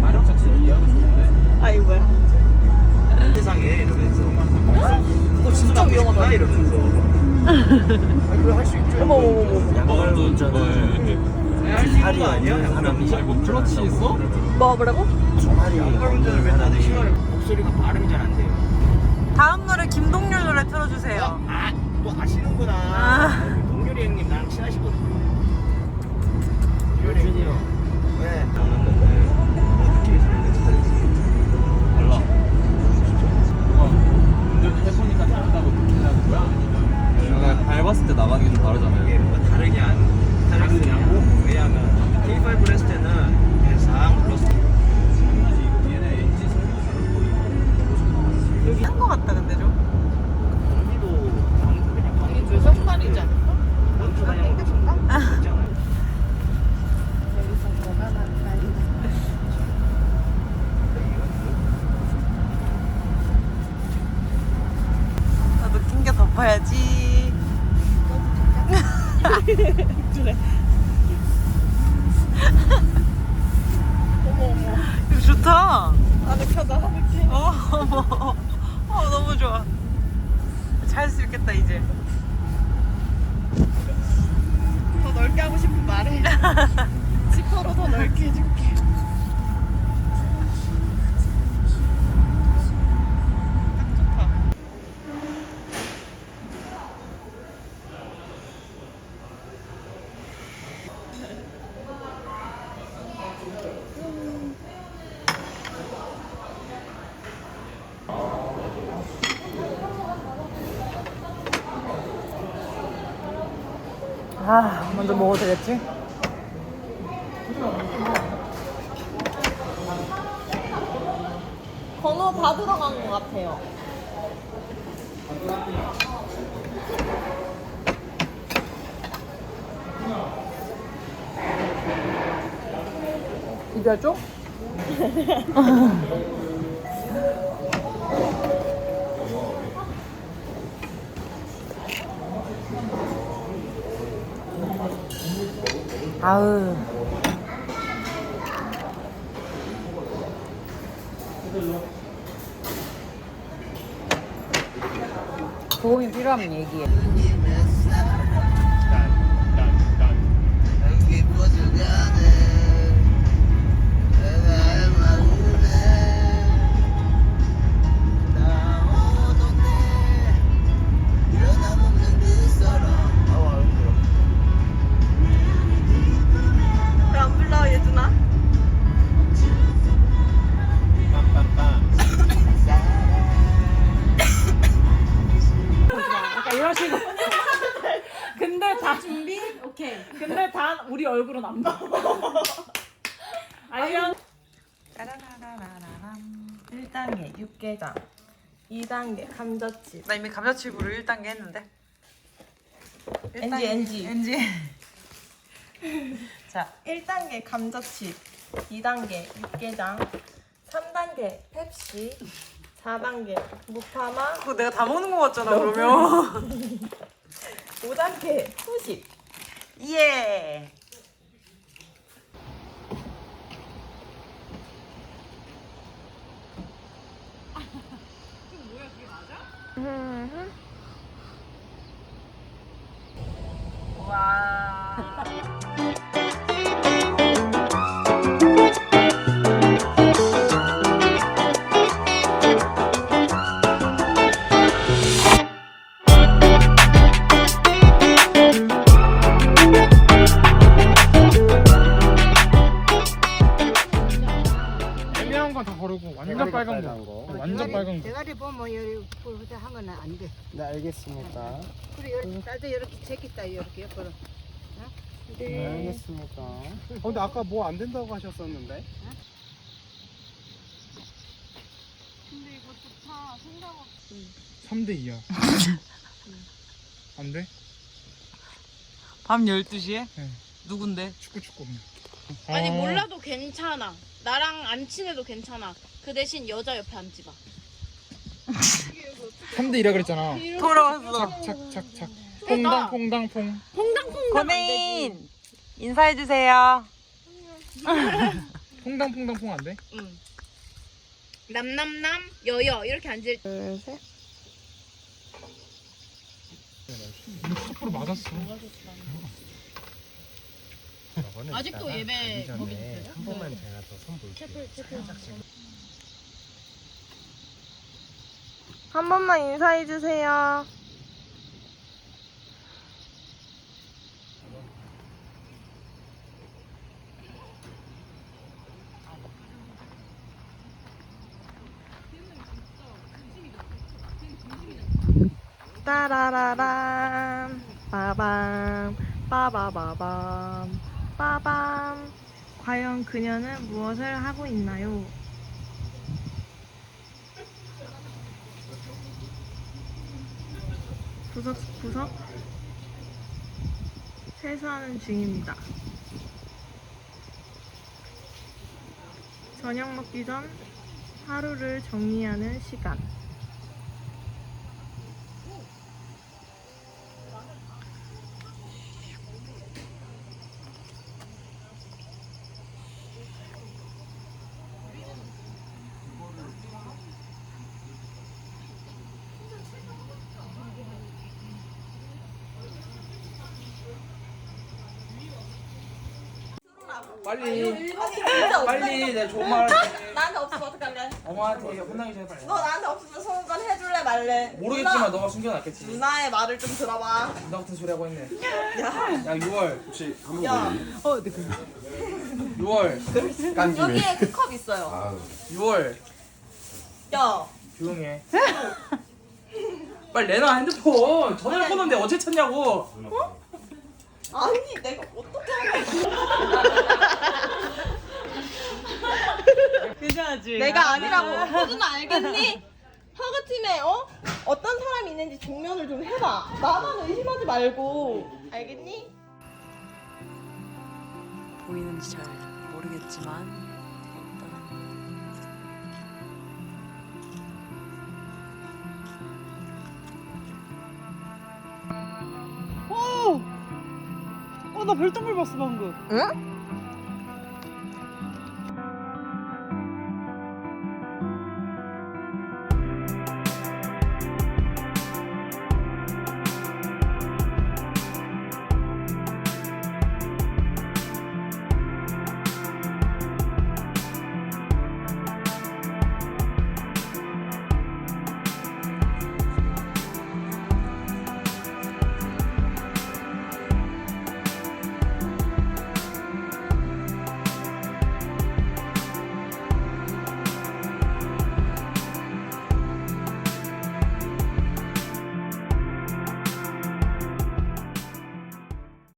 마력 자체는 이해하기 좋은데 아 이거 뭐야? 세상에 이러면서 그거 진짜 위험하다 이러면서. 아니 그걸 할수 있죠. 어머 어머 어머. 양발 운전을 할수 있는 거 아니야? 사람이 뭐 클러치 있어? 뭐 뭐라고? 양발 운전을 맨날 하는 시간에 목소리가 발음이 잘 안 돼요. 다음 노래 김동률 노래 틀어주세요. 아, 또 아시는구나. 아. 동률이 형님 나랑 친하시거든요. 동률이 형. 네. 그래. 어머 어머. 이거 좋다. 안에 펴다. 어, 어머. 어, 너무 좋아. 잘 수 있겠다 이제. 더 넓게 하고 싶은 말해. 지퍼로 더 넓게 해줄게. 아, 먼저 먹어도 되겠지? 번호 다 들어간 것 같아요. 비벼줘? 아우. 도움이 필요하면 얘기해. 근데 다 준비? 오케이. 근데 다 우리 얼굴은 안 나와. 아니면 따라라라라람. 1단계 육개장 2단계 감자칩 나 이미 감자칩으로 1단계 했는데. NG, NG. NG. 자, 1단계 감자칩 2단계 육개장 3단계 펩시 4단계 무파마 그거 내가 다 먹는 거 같잖아, 그러면. 5단계 후식 예. 애매한 건다 버리고 완전 빨간 거. 완전 빨간 거. 대가리 보면 여기 부르부터 하면 안 돼. 네, 알겠습니다. 그래 이렇게 따져 이렇게 제끼다 이렇게 옆으로. 네, 알겠습니다. 어, 근데 아까 뭐 안 된다고 하셨었는데? 근데 이거 좋다 생각 없이 3대 2야. 안 돼? 밤 12시에? 네. 누군데? 축구 축구. 아니 어. 몰라도 괜찮아. 나랑 안 친해도 괜찮아. 그 대신 여자 옆에 앉지 마. 3대 2라 그랬잖아. 돌아왔어. 착착착착. 퐁당 퐁당 퐁. 고메인 인사해 주세요. 퐁당 퐁당 퐁 안 돼? 응. 남남남 여여 이렇게 앉을 둘셋 60% 맞았어. 아직도 예배 거기 있어요? 한 번만 제가 더손 볼게요. 한 번만 인사해 주세요. 따라라란 빠밤 빠바바밤 빠밤 과연 그녀는 무엇을 하고 있나요? 구석구석 세수하는 중입니다. 저녁 먹기 전 하루를 정리하는 시간. 빨리. 빨리 내 좋은 말. 나한테 없으면 어떡할래? 엄마한테 혼나기 전에 빨리. 너 나한테 없으면 소원권 해줄래 말래? 모르겠지만 너가 숨겨놨겠지. 누나의 말을 좀 들어봐. 나 같은 소리 하고 있네. 야. 6월. 혹시 한번 야, 6월. 깐 김에. 여기에 그 컵 있어요. 6월. 야, 조용해. 빨리 내놔 핸드폰. 전화를 끊었는데 어째 찾냐고. 아니 내가 어떻게 하면 괜찮았지? 내가 아니라고. 호준아 알겠니? 허그팀에 어? 어떤 사람이 있는지 증명을 좀 해봐. 나만 의심하지 말고. 알겠니? 보이는지 잘 모르겠지만 일단 오! 어, 나 별똥별 봤어 방금. 응?